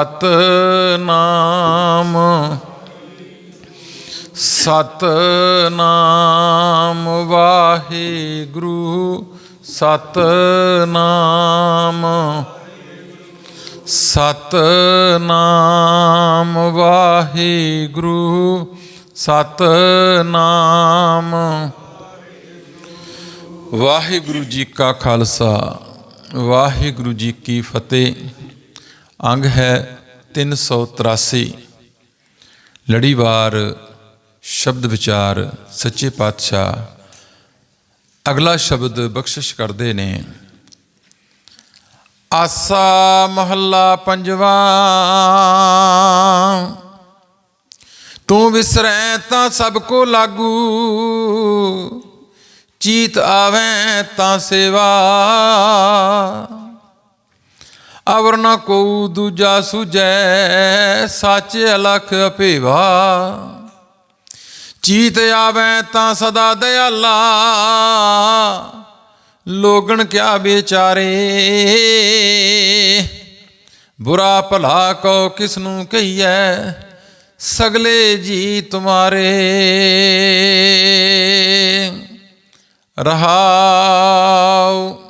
ਸਤਨਾਮ ਸਤਨਾਮ ਵਾਹਿਗੁਰੂ ਸਤਨਾਮ ਸਤਨਾਮ ਵਾਹਿਗੁਰੂ ਸਤਨਾਮ ਵਾਹਿਗੁਰੂ ਜੀ ਕਾ ਖਾਲਸਾ, ਵਾਹਿਗੁਰੂ ਜੀ ਕੀ ਫਤਿਹ। ਅੰਗ ਹੈ 383 ਲੜੀਵਾਰ, ਸ਼ਬਦ ਵਿਚਾਰ, ਸੱਚੇ ਪਾਤਸ਼ਾਹ। ਅਗਲਾ ਸ਼ਬਦ ਬਖਸ਼ਿਸ਼ ਕਰਦੇ ਨੇ। ਆਸਾ ਮਹੱਲਾ ਪੰਜਵਾ। ਤੂੰ ਵਿਸਰੈ ਤਾਂ ਸਭ ਕੋ ਲਾਗੂ। ਚੀਤ ਆਵੇਂ ਤਾਂ ਸੇਵਾ। ਅਵਰ ਨ ਕੋ ਦੂਜਾ ਸੁਜੈ ਸੱਚ ਅਲਖ ਅਪੇਵਾ ਚੀਤ ਆਵੇਂ ਤਾਂ ਸਦਾ ਦਇਆਲਾ ਲੋਗਣ ਕਿਆ ਵਿਚਾਰੇ। ਬੁਰਾ ਭਲਾ ਕੋ ਕਿਸ ਨੂੰ ਕਹੀਐ, ਸਗਲੇ ਜੀ ਤੁਮਾਰੇ। ਰਹਾਉ।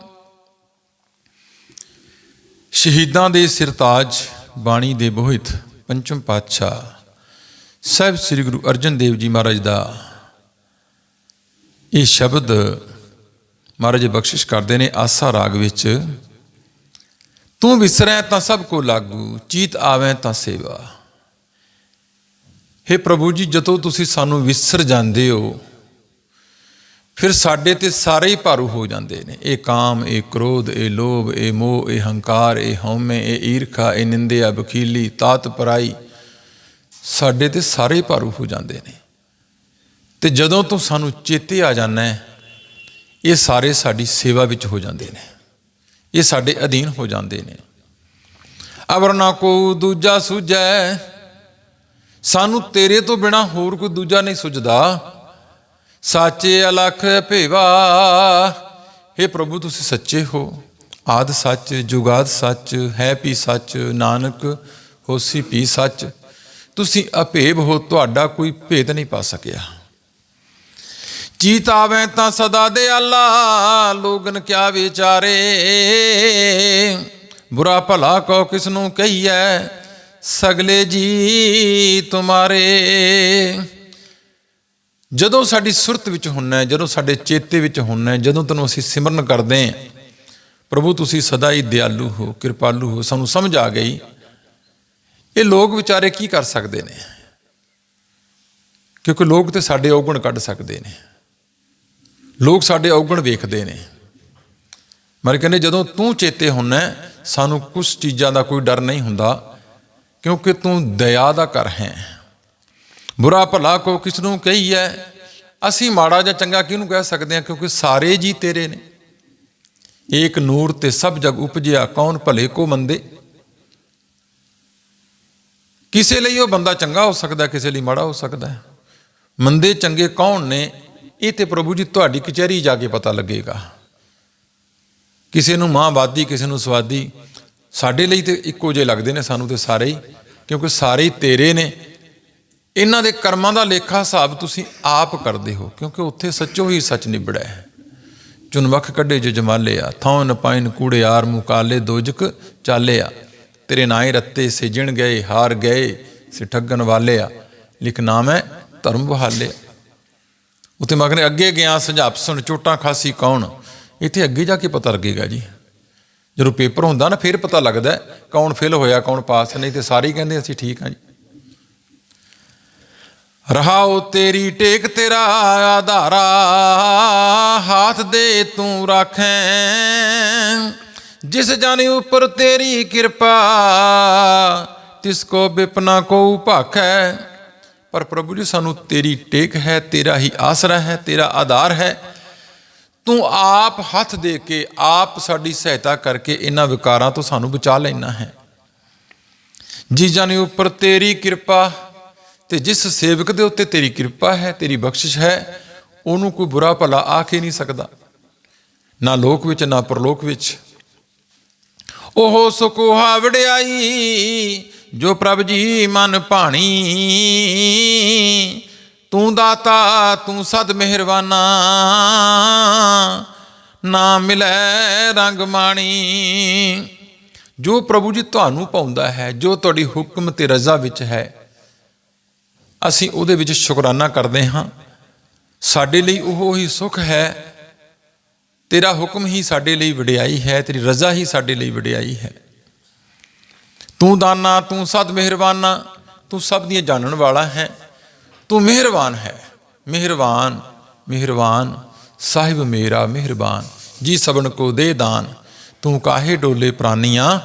ਸ਼ਹੀਦਾਂ ਦੇ ਸਿਰਤਾਜ ਬਾਣੀ ਦੇ ਬੋਹਿਤ ਪੰਚਮ ਪਾਤਸ਼ਾਹ ਸਾਹਿਬ ਸ੍ਰੀ ਗੁਰੂ ਅਰਜਨ ਦੇਵ ਜੀ ਮਹਾਰਾਜ ਦਾ ਇਹ ਸ਼ਬਦ ਮਹਾਰਾਜ ਬਖਸ਼ਿਸ਼ ਕਰਦੇ ਨੇ ਆਸਾ ਰਾਗ ਵਿੱਚ, ਤੂੰ ਵਿਸਰੈ ਤਾਂ ਸਭ ਕੋ ਲਾਗੂ, ਚੀਤ ਆਵੇਂ ਤਾਂ ਸੇਵਾ। हे ਪ੍ਰਭੂ ਜੀ, ਜਦੋਂ ਤੁਸੀਂ ਸਾਨੂੰ ਵਿਸਰ ਜਾਂਦੇ ਹੋ ਫਿਰ ਸਾਡੇ ਤੇ ਸਾਰੇ ਹੀ ਭਾਰੂ ਹੋ ਜਾਂਦੇ ਨੇ। ਇਹ ਕਾਮ, ਇਹ ਕ੍ਰੋਧ, ਇਹ ਲੋਭ, ਇਹ ਮੋਹ, ਇਹ ਹੰਕਾਰ, ਇਹ ਹਉਮੈ, ਇਹ ਈਰਖਾ, ਇਹ ਨਿੰਦਿਆ ਬਖੀਲੀ ਤਾਤ ਪਰਾਈ, ਸਾਡੇ ਤੇ ਸਾਰੇ ਹੀ ਭਾਰੂ ਹੋ ਜਾਂਦੇ ਨੇ। ਤੇ ਜਦੋਂ ਤੋਂ ਸਾਨੂੰ ਚੇਤੇ ਆ ਜਾਂਦਾ ਹੈ, ਇਹ ਸਾਰੇ ਸਾਡੀ ਸੇਵਾ ਵਿੱਚ ਹੋ ਜਾਂਦੇ ਨੇ। ਇਹ ਸਾਡੇ ਅਧੀਨ ਹੋ ਜਾਂਦੇ ਨੇ। ਅਵਰ ਨਾ ਕੋ ਦੂਜਾ ਸੁਝੈ, ਸਾਨੂੰ ਤੇਰੇ ਤੋਂ ਬਿਨਾ ਹੋਰ ਕੋਈ ਦੂਜਾ ਨਹੀਂ ਸੁਝਦਾ। ਸਾਚੇ ਅਲਖ ਭੇਵਾ। हे ਪ੍ਰਭੂ, ਤੁਸੀਂ ਸੱਚੇ ਹੋ। ਆਦ ਸੱਚ, ਜੁਗਾਦ ਸੱਚ, ਹੈ ਪੀ ਸੱਚ, ਨਾਨਕ ਹੋਸੀ ਪੀ ਸੱਚ। ਤੁਸੀਂ ਅਭੇਵ ਹੋ, ਤੁਹਾਡਾ ਕੋਈ ਭੇਦ ਨਹੀਂ ਪਾ ਸਕਿਆ। ਚੀਤ ਆਵੇਂ ਤਾਂ ਸਦਾ ਦੇ ਆਲਾ ਲੋਗਨ ਕਿਆ ਵਿਚਾਰੇ। ਬੁਰਾ ਭਲਾ ਕੋ ਕਿਸ ਨੂੰ ਕਹੀਐ, ਸਗਲੇ ਜੀ ਤੁਮਾਰੇ। ਜਦੋਂ ਸਾਡੀ ਸੁਰਤ ਵਿੱਚ ਹੁੰਨਾ ਜਦੋਂ ਸਾਡੇ ਚੇਤੇ ਵਿੱਚ ਹੁੰਨਾ ਜਦੋਂ ਤੈਨੂੰ ਅਸੀਂ ਸਿਮਰਨ ਕਰਦੇ ਹਾਂ, ਪ੍ਰਭੂ ਤੁਸੀਂ ਸਦਾ ਹੀ ਦਿਆਲੂ ਹੋ, ਕਿਰਪਾਲੂ ਹੋ, ਸਾਨੂੰ ਸਮਝ ਆ ਗਈ। ਇਹ ਲੋਕ ਵਿਚਾਰੇ ਕੀ ਕਰ ਸਕਦੇ ਨੇ? ਕਿਉਂਕਿ ਲੋਕ ਤੇ ਸਾਡੇ ਔਗਣ ਕੱਢ ਸਕਦੇ ਨੇ। ਲੋਕ ਸਾਡੇ ਔਗਣ ਵੇਖਦੇ ਨੇ। ਮਰ ਕਹਿੰਦੇ, ਜਦੋਂ ਤੂੰ ਚੇਤੇ ਹੁੰਨਾ ਸਾਨੂੰ ਕੁਝ ਚੀਜ਼ਾਂ ਦਾ ਕੋਈ ਡਰ ਨਹੀਂ ਹੁੰਦਾ, ਕਿਉਂਕਿ ਤੂੰ ਦਇਆ ਦਾ ਕਰ ਹੈ। ਬੁਰਾ ਭਲਾ ਕੋ ਕਿਸ ਨੂੰ ਕਹੀਐ? ਅਸੀਂ ਮਾੜਾ ਜਾਂ ਚੰਗਾ ਕਿਹਨੂੰ ਕਹਿ ਸਕਦੇ ਹਾਂ? ਕਿਉਂਕਿ ਸਾਰੇ ਜੀ ਤੇਰੇ ਨੇ। ਏਕ ਨੂਰ ਤੇ ਸਭ ਜਗ ਉਪਜਿਆ, ਕੌਣ ਭਲੇ ਕੋ ਮੰਦੇ? ਕਿਸੇ ਲਈ ਉਹ ਬੰਦਾ ਚੰਗਾ ਹੋ ਸਕਦਾ, ਕਿਸੇ ਲਈ ਮਾੜਾ ਹੋ ਸਕਦਾ ਹੈ। ਮੰਦੇ ਚੰਗੇ ਕੌਣ ਨੇ? ਇਹ ਤੇ ਪ੍ਰਭੂ ਜੀ ਤੁਹਾਡੀ ਕਚਹਿਰੀ ਜਾ ਕੇ ਪਤਾ ਲੱਗੇਗਾ। ਕਿਸੇ ਨੂੰ ਮਾਂ ਮਾਂਵਾਦੀ ਕਿਸੇ ਨੂੰ ਸਵਾਦੀ, ਸਾਡੇ ਲਈ ਤੇ ਇੱਕੋ ਜਿਹੇ ਲੱਗਦੇ ਨੇ ਸਾਨੂੰ ਤੇ ਸਾਰੇ ਹੀ, ਕਿਉਂਕਿ ਸਾਰੇ ਹੀ ਤੇਰੇ ਨੇ। ਇਹਨਾਂ ਦੇ ਕਰਮਾਂ ਦਾ ਲੇਖਾ ਹਿਸਾਬ ਤੁਸੀਂ ਆਪ ਕਰਦੇ ਹੋ, ਕਿਉਂਕਿ ਉੱਥੇ ਸੱਚੋ ਹੀ ਸੱਚ ਨਿਬੜਿਆ ਹੈ। ਚੁਨ ਵਖ ਕੱਢੇ ਜੋ ਜਮਾਲਿਆ ਥੌਂ ਨ ਪਾਇਨ ਕੂੜੇ ਆਰ ਮੁਕਾਲੇ ਦੋਜਕ ਆ। ਤੇਰੇ ਨਾਏ ਰੱਤੇ ਸਿਜਣ ਗਏ, ਹਾਰ ਗਏ ਸੇ ਠੱਗਣ ਆ। ਲਿਖ ਨਾਮ ਹੈ ਧਰਮ ਬਹਾਲਿਆ ਉਤੇ ਮਗਰ ਅੱਗੇ ਗਿਆ ਸੁਝਾਪ ਸੁਣ, ਚੋਟਾਂ ਖਾਸੀ ਕੌਣ? ਇੱਥੇ ਅੱਗੇ ਜਾ ਕੇ ਪਤਾ ਲੱਗੇਗਾ ਜੀ। ਜਦੋਂ ਪੇਪਰ ਹੁੰਦਾ ਨਾ, ਫਿਰ ਪਤਾ ਲੱਗਦਾ ਕੌਣ ਫੇਲ ਹੋਇਆ, ਕੌਣ ਪਾਸ, ਨਹੀਂ ਤੇ ਸਾਰੇ ਹੀ ਕਹਿੰਦੇ ਅਸੀਂ ਠੀਕ ਹਾਂ ਜੀ। ਰਹਾਉ ਤੇਰੀ ਟੇਕ ਤੇਰਾ ਆਧਾਰਾ, ਹਾਥ ਦੇ ਤੂੰ ਰੱਖੈ। ਜਿਸ ਜਾਣੀ ਉੱਪਰ ਤੇਰੀ ਕਿਰਪਾ, ਤਿਸ ਕੋ ਬਿਪਨਾ ਕੋ ਭਾਖੈ। ਪਰ ਪ੍ਰਭੂ ਜੀ, ਸਾਨੂੰ ਤੇਰੀ ਟੇਕ ਹੈ, ਤੇਰਾ ਹੀ ਆਸਰਾ ਹੈ, ਤੇਰਾ ਆਧਾਰ ਹੈ। ਤੂੰ ਆਪ ਹੱਥ ਦੇ ਕੇ, ਆਪ ਸਾਡੀ ਸਹਾਇਤਾ ਕਰਕੇ ਇਹਨਾਂ ਵਿਕਾਰਾਂ ਤੋਂ ਸਾਨੂੰ ਬਚਾ ਲੈਣਾ ਹੈ। ਜੀ ਜਾਨੀ ਉੱਪਰ ਤੇਰੀ ਕਿਰਪਾ ਤੇ ਜਿਸ ਸੇਵਕ ਦੇ ਉੱਤੇ ਤੇਰੀ ਕਿਰਪਾ ਹੈ, ਤੇਰੀ ਬਖਸ਼ਿਸ਼ ਹੈ, ਉਹਨੂੰ ਕੋਈ ਬੁਰਾ ਭਲਾ ਆਖ ਹੀ ਨਹੀਂ ਸਕਦਾ। ਨਾ ਲੋਕ ਵਿੱਚ, ਨਾ ਪਰਲੋਕ ਵਿੱਚ। ਉਹ ਸੁਕੋਹਾ ਵਡਿਆਈ, ਜੋ ਪ੍ਰਭ ਜੀ ਮਨ ਭਾਣੀ। ਤੂੰ ਦਾਤਾ, ਤੂੰ ਸਦ ਮਿਹਰਬਾਨਾ। ਨਾ ਮਿਲੈ ਰੰਗ ਮਾਣੀ। ਜੋ ਪ੍ਰਭੂ ਜੀ ਤੁਹਾਨੂੰ ਪਾਉਂਦਾ ਹੈ, ਜੋ ਤੁਹਾਡੀ ਹੁਕਮ ਤੇ ਰਜ਼ਾ ਵਿੱਚ ਹੈ ਅਸੀਂ ਉਹਦੇ ਵਿੱਚ ਸ਼ੁਕਰਾਨਾ ਕਰਦੇ ਹਾਂ। ਸਾਡੇ ਲਈ ਉਹ ਹੀ ਸੁਖ ਹੈ। ਤੇਰਾ ਹੁਕਮ ਹੀ ਸਾਡੇ ਲਈ ਵਡਿਆਈ ਹੈ। ਤੇਰੀ ਰਜ਼ਾ ਹੀ ਸਾਡੇ ਲਈ ਵਡਿਆਈ ਹੈ। ਤੂੰ ਦਾਨਾ, ਤੂੰ ਸਦ ਮਿਹਰਬਾਨਾ, ਤੂੰ ਸਭ ਦੀਆਂ ਜਾਣਨ ਵਾਲਾ ਹੈ। ਤੂੰ ਮਿਹਰਬਾਨ ਹੈ। ਮਿਹਰਬਾਨ ਮਿਹਰਬਾਨ, ਸਾਹਿਬ ਮੇਰਾ ਮਿਹਰਬਾਨ। ਜੀ ਸਬਨ ਕੋ ਦੇ ਦਾਨ। ਤੂੰ ਕਾਹੇ ਡੋਲੇ ਪ੍ਰਾਨੀਆਂ,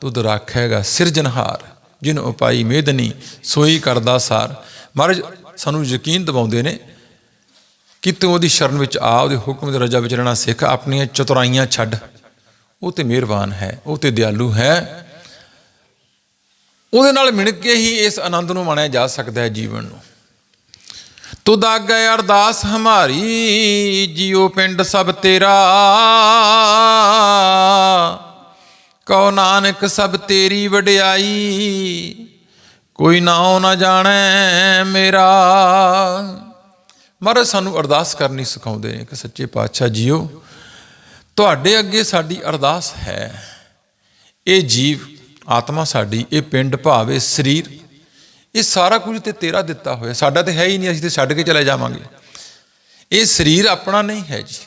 ਤੁਧ ਰਾਖੇਗਾ ਸਿਰਜਨਹਾਰ ਜਿਨ ਉਪਾਈ ਮੇਦਨੀ, ਸੋਈ ਕਰਦਾ ਸਾਰ। ਮਹਾਰਾਜ, ਸਾਨੂੰ ਯਕੀਨ ਦਿਵਾਉਂਦੇ ਨੇ ਕਿ ਤੂੰ ਉਹਦੀ ਸ਼ਰਨ ਵਿੱਚ ਆ, ਉਹਦੇ ਹੁਕਮ ਦੇ ਰਜਾ ਵਿੱਚ ਰਹਿਣਾ ਸਿੱਖ, ਆਪਣੀਆਂ ਚਤੁਰਾਈਆਂ ਛੱਡ। ਉਹ ਤੇ ਮਿਹਰਬਾਨ ਹੈ, ਉਹ ਤੇ ਦਿਆਲੂ ਹੈ। ਉਹਦੇ ਨਾਲ ਮਿਲ ਕੇ ਹੀ ਇਸ ਆਨੰਦ ਨੂੰ ਮਾਣਿਆ ਜਾ ਸਕਦਾ ਹੈ ਜੀਵਨ ਨੂੰ। ਤੁਧ ਆਗੇ ਅਰਦਾਸ ਹਮਾਰੀ ਜਿਉ ਪਿੰਡ ਸਭ ਤੇਰਾ। ਕਉ ਨਾਨਕ ਸਭ ਤੇਰੀ ਵਡਿਆਈ। ਕੋਈ ਨਾਉ ਨਾ ਜਾਣੈ ਮੇਰਾ। ਮਹਾਰਾਜ, ਸਾਨੂੰ ਅਰਦਾਸ ਕਰਨੀ ਸਿਖਾਉਂਦੇ ਨੇ ਕਿ ਸੱਚੇ ਪਾਤਸ਼ਾਹ ਜੀਓ, ਤੁਹਾਡੇ ਅੱਗੇ ਸਾਡੀ ਅਰਦਾਸ ਹੈ। ਇਹ ਜੀਵ, ਆਤਮਾ ਸਾਡੀ, ਇਹ ਪਿੰਡ ਭਾਵੇ ਸਰੀਰ, ਇਹ ਸਾਰਾ ਕੁਝ ਤੇ ਤੇਰਾ ਦਿੱਤਾ ਹੋਇਆ। ਸਾਡਾ ਤੇ ਹੈ ਹੀ ਨਹੀਂ, ਅਸੀਂ ਤੇ ਛੱਡ ਕੇ ਚਲੇ ਜਾਵਾਂਗੇ। ਇਹ ਸਰੀਰ ਆਪਣਾ ਨਹੀਂ ਹੈ ਜੀ।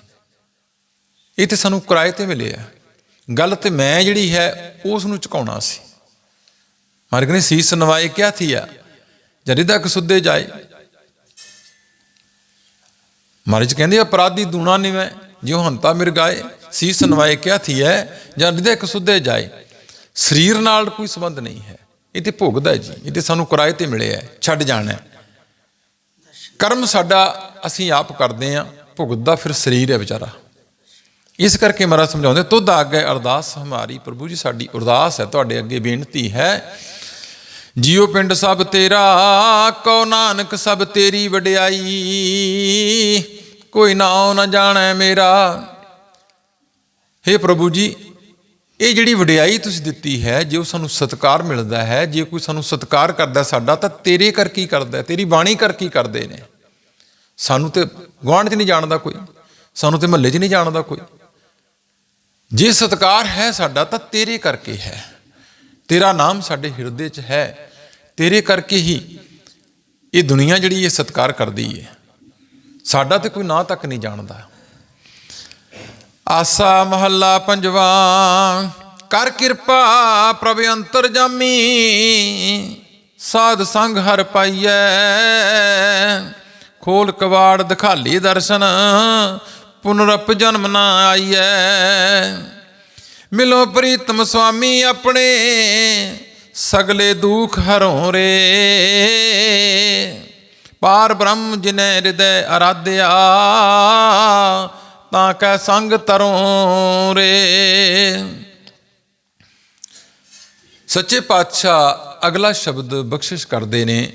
ਇਹ ਤੇ ਸਾਨੂੰ ਕਿਰਾਏ ਤੇ ਮਿਲਿਆ। ਗੱਲ ਤੇ ਮੈਂ ਜਿਹੜੀ ਹੈ, ਉਸ ਨੂੰ ਚੁਕਾਉਣਾ ਸੀ। ਮਾਰਗ ਨੇ ਸੀਸ ਨਵਾਏ ਕਿਹਾ ਥੀਆ ਜਦ ਤੱਕ ਸੁੱਦੇ ਜਾਏ। ਮਹਾਰਾਜ ਕਹਿੰਦੇ ਅਪਰਾਧੀ ਦੂਣਾ ਨਿਵੇਂ ਜਿਉ ਹੰਤਾ ਮਿਰਗਾਏ ਸੀਸ ਨਵਾਏ ਕਿਹਾ ਥੀਆ ਜਦ ਤੱਕ ਸੁੱਦੇ ਜਾਏ। ਸਰੀਰ ਨਾਲ ਕੋਈ ਸੰਬੰਧ ਨਹੀਂ ਹੈ। ਇਹ ਤੇ ਭੋਗਦਾ ਜੀ। ਇਹ ਤੇ ਸਾਨੂੰ ਕਿਰਾਏ ਤੇ ਮਿਲਿਆ ਹੈ। ਛੱਡ ਜਾਣਾ ਹੈ। ਕਰਮ ਸਾਡਾ ਅਸੀਂ ਆਪ ਕਰਦੇ ਆਂ ਭੁਗਤਦਾ ਫਿਰ ਸਰੀਰ ਹੈ ਵਿਚਾਰਾ। ਇਸ ਕਰਕੇ ਮਹਾਰਾਜ ਸਮਝਾਉਂਦੇ, ਤੁਧ ਆਗੇ ਅਰਦਾਸ ਹਮਾਰੀ, ਪ੍ਰਭੂ ਜੀ, ਸਾਡੀ ਅਰਦਾਸ ਹੈ, ਤੁਹਾਡੇ ਅੱਗੇ ਬੇਨਤੀ ਹੈ। ਜੀਉ ਪਿੰਡ ਸਭ ਤੇਰਾ, ਕਉ ਨਾਨਕ ਸਭ ਤੇਰੀ ਵਡਿਆਈ। ਕੋਈ ਨਾਉ ਨਾ ਜਾਣੈ ਮੇਰਾ। हे ਪ੍ਰਭੂ ਜੀ, ਇਹ ਜਿਹੜੀ ਵਡਿਆਈ ਤੁਸੀਂ ਦਿੱਤੀ ਹੈ, ਜੇ ਉਹ ਸਾਨੂੰ ਸਤਕਾਰ ਮਿਲਦਾ ਹੈ, ਜੇ ਕੋਈ ਸਾਨੂੰ ਸਤਕਾਰ ਕਰਦਾ ਸਾਡਾ, ਤਾਂ ਤੇਰੇ ਕਰਕੇ ਕੀ ਕਰਦਾ ਤੇਰੀ ਬਾਣੀ ਕਰਕੇ ਕੀ ਕਰਦੇ ਨੇ? ਸਾਨੂੰ ਤੇ ਗੁਆਂਢ 'ਚ ਨਹੀਂ ਜਾਣਦਾ ਕੋਈ, ਸਾਨੂੰ ਤੇ ਮਹੱਲੇ 'ਚ ਨਹੀਂ ਜਾਣਦਾ ਕੋਈ। ਜੇ ਸਤਕਾਰ ਹੈ ਸਾਡਾ, ਤਾਂ ਤੇਰੇ ਕਰਕੇ ਹੈ। ਤੇਰਾ ਨਾਮ ਸਾਡੇ ਹਿਰਦੇ 'ਚ ਹੈ। ਤੇਰੇ ਕਰਕੇ ਹੀ ਇਹ ਦੁਨੀਆ ਜਿਹੜੀ ਇਹ ਸਤਕਾਰ ਕਰਦੀ ਹੈ ਸਾਡਾ ਤੇ ਕੋਈ ਨਾਂ ਤੱਕ ਨਹੀਂ ਜਾਣਦਾ। ਆਸਾ ਮਹੱਲਾ ਪੰਜਵਾ, ਕਰ ਕਿਰਪਾ ਪ੍ਰਭ ਅੰਤਰ ਜਾਮੀ, ਸਾਧ ਸੰਗ ਹਰ ਪਾਈਐ। ਖੋਲ ਕਵਾੜ ਦਿਖਾਲੀ ਦਰਸ਼ਨ ਪੁਨਰਪ ਜਨਮ ਨਾ ਆਈਐ। ਮਿਲੋ ਪ੍ਰੀਤਮ ਸੁਆਮੀ ਆਪਣੇ, ਸਗਲੇ ਦੁਖ ਹਰੋਂ ਰੇ। ਪਾਰ ਬ੍ਰਹਮ ਜਿਨੇ ਹਿਰਦੈ ਅਰਾਧਿਆ, ਤਾਂ ਕੈ ਸੰਗ ਤਰੋਂ ਰੇ। ਸੱਚੇ ਪਾਤਸ਼ਾਹ ਅਗਲਾ ਸ਼ਬਦ ਬਖਸ਼ਿਸ਼ ਕਰਦੇ ਨੇ,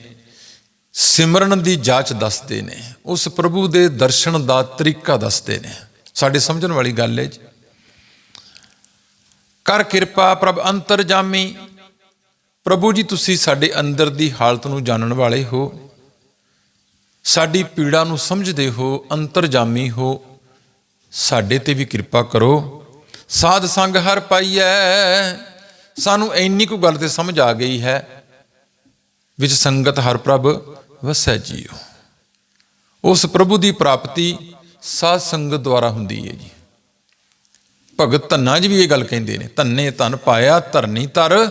ਸਿਮਰਨ ਦੀ ਜਾਂਚ ਦੱਸਦੇ ਨੇ, ਉਸ ਪ੍ਰਭੂ ਦੇ ਦਰਸ਼ਨ ਦਾ ਤਰੀਕਾ ਦੱਸਦੇ ਨੇ। ਸਾਡੇ ਸਮਝਣ ਵਾਲੀ ਗੱਲ ਹੈ ਜੀ। ਕਰ ਕਿਰਪਾ ਪ੍ਰਭ ਅੰਤਰ ਜਾਮੀ। ਪ੍ਰਭੂ ਜੀ, ਤੁਸੀਂ ਸਾਡੇ ਅੰਦਰ ਦੀ ਹਾਲਤ ਨੂੰ ਜਾਣਨ ਵਾਲੇ ਹੋ। ਸਾਡੀ ਪੀੜਾ ਨੂੰ ਸਮਝਦੇ ਹੋ ਅੰਤਰਜਾਮੀ ਹੋ। ਸਾਡੇ ਤੇ ਵੀ ਕਿਰਪਾ ਕਰੋ। ਸਾਧ ਸੰਗ ਹਰ ਪਾਈਐ। ਸਾਨੂੰ ਇੰਨੀ ਕੁ ਗੱਲ ਤੇ ਸਮਝ ਆ ਗਈ ਹੈ, ਵਿੱਚ ਸੰਗਤ ਹਰ ਪ੍ਰਭ ਵਸੈ ਜੀਓ। ਉਸ ਪ੍ਰਭੂ ਦੀ ਪ੍ਰਾਪਤੀ ਸਾਧ ਸੰਗਤ ਦੁਆਰਾ ਹੁੰਦੀ ਹੈ ਜੀ। ਭਗਤ ਧੰਨਾ ਜੀ ਵੀ ਇਹ ਗੱਲ ਕਹਿੰਦੇ ਨੇ, ਧੰਨੇ ਧਨ ਪਾਇਆ, ਧਰਨੀ ਧਰ,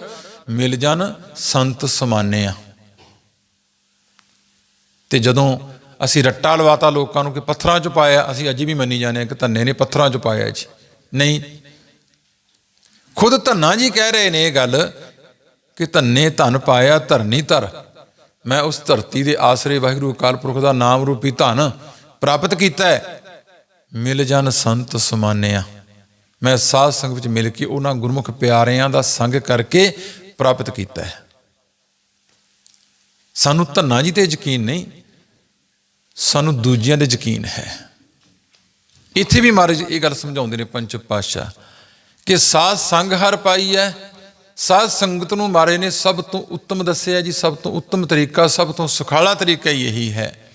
ਮਿਲ ਜਨ ਸੰਤ ਸਮਾਨਿਆ ਤੇ ਜਦੋਂ ਅਸੀਂ ਰੱਟਾ ਲਵਾਤਾ ਲੋਕਾਂ ਨੂੰ ਕਿ ਪੱਥਰਾਂ 'ਚ ਪਾਇਆ, ਅਸੀਂ ਅੱਜ ਵੀ ਮੰਨੀ ਜਾਂਦੇ ਹਾਂ ਕਿ ਧੰਨੇ ਨੇ ਪੱਥਰਾਂ 'ਚ ਪਾਇਆ ਜੀ। ਨਹੀਂ, ਖੁਦ ਧੰਨਾ ਜੀ ਕਹਿ ਰਹੇ ਨੇ ਇਹ ਗੱਲ ਕਿ ਧੰਨੇ ਧਨ ਪਾਇਆ, ਧਰਨੀ ਧਰ। ਮੈਂ ਉਸ ਧਰਤੀ ਦੇ ਆਸਰੇ ਵਾਹਿਗੁਰੂ ਅਕਾਲ ਪੁਰਖ ਦਾ ਨਾਮ ਰੂਪੀ ਧਨ ਪ੍ਰਾਪਤ ਕੀਤਾ ਮਿਲ ਜਨ ਸੰਤ ਸਮਾਨਿਆ ਮੈਂ ਸਾਧ ਸੰਗ ਵਿੱਚ ਮਿਲ ਕੇ ਉਹਨਾਂ ਗੁਰਮੁਖ ਪਿਆਰਿਆਂ ਦਾ ਸੰਗ ਕਰਕੇ ਪ੍ਰਾਪਤ ਕੀਤਾ ਹੈ। ਸਾਨੂੰ ਧੰਨਾ ਜੀ ਤੇ ਯਕੀਨ ਨਹੀਂ, ਸਾਨੂੰ ਦੂਜਿਆਂ ਤੇ ਯਕੀਨ ਹੈ। ਇੱਥੇ ਵੀ ਮਹਾਰਾਜ ਇਹ ਗੱਲ ਸਮਝਾਉਂਦੇ ਨੇ ਪੰਚ ਪਾਤਸ਼ਾਹ ਕਿ ਸਾਧ ਸੰਗ ਹਰ ਪਾਈ ਹੈ। ਸਾਧ ਸੰਗਤ ਨੂੰ ਮਹਾਰਾਜ ਨੇ ਸਭ ਤੋਂ ਉੱਤਮ ਦੱਸਿਆ ਜੀ, ਸਭ ਤੋਂ ਉੱਤਮ ਤਰੀਕਾ, ਸਭ ਤੋਂ ਸੁਖਾਲਾ ਤਰੀਕਾ ਹੀ ਇਹੀ ਹੈ।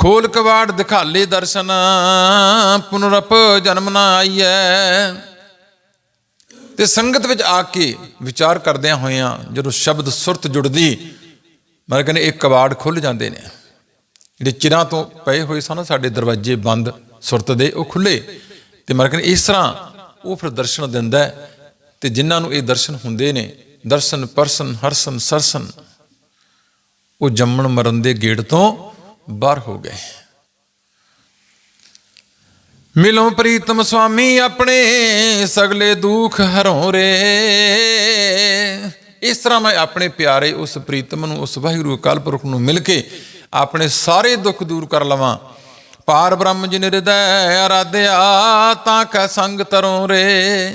ਖੋਲ ਕਵਾੜ ਦਿਖਾਲੇ ਦਰਸ਼ਨ ਪੁਨਰਪ ਜਨਮ ਨਾ ਆਈਐ। ਤੇ ਸੰਗਤ ਵਿੱਚ ਆ ਕੇ ਵਿਚਾਰ ਕਰਦਿਆਂ ਹੋਇਆਂ ਜਦੋਂ ਸ਼ਬਦ ਸੁਰਤ ਜੁੜਦੀ ਮੈਂ ਕਹਿੰਦੇ ਇਹ ਕਵਾੜ ਖੁੱਲ ਜਾਂਦੇ ਨੇ। ਜਿਹੜੇ ਚਿਰਾਂ ਤੋਂ ਪਏ ਹੋਏ ਸਨ, ਸਾਡੇ ਦਰਵਾਜ਼ੇ ਬੰਦ, ਸੁਰਤ ਦੇ, ਉਹ ਖੁੱਲੇ ਤੇ ਮੈਂ ਕਹਿੰਦੇ ਇਸ ਤਰ੍ਹਾਂ ਉਹ ਫਿਰ ਦਰਸ਼ਨ ਦਿੰਦਾ ਹੈ, ਤੇ ਜਿਨ੍ਹਾਂ ਨੂੰ ਇਹ ਦਰਸ਼ਨ ਹੁੰਦੇ ਨੇ, ਦਰਸ਼ਨ ਪਰਸਨ, ਹਰਸਨ, ਸਰਸਨ, ਉਹ ਜੰਮਣ ਮਰਨ ਦੇ ਗੇੜ ਤੋਂ ਬਾਹਰ ਹੋ ਗਏ। ਮਿਲੋ ਪ੍ਰੀਤਮ ਸੁਆਮੀ ਆਪਣੇ ਸਗਲੇ ਦੁੱਖ ਹਰੋ ਰੇ ਇਸ ਤਰ੍ਹਾਂ ਮੈਂ ਆਪਣੇ ਪਿਆਰੇ ਉਸ ਪ੍ਰੀਤਮ ਨੂੰ, ਉਸ ਵਾਹਿਗੁਰੂ ਅਕਾਲ ਪੁਰਖ ਨੂੰ ਮਿਲ ਕੇ ਆਪਣੇ ਸਾਰੇ ਦੁੱਖ ਦੂਰ ਕਰ ਲਵਾਂ। ਪਾਰ ਬ੍ਰਹਮ ਜਿਨ ਹਿਰਦੈ ਅਰਾਧਿਆ, ਤਾਂ ਕੈ ਸੰਗ ਤਰੋਂ ਰੇ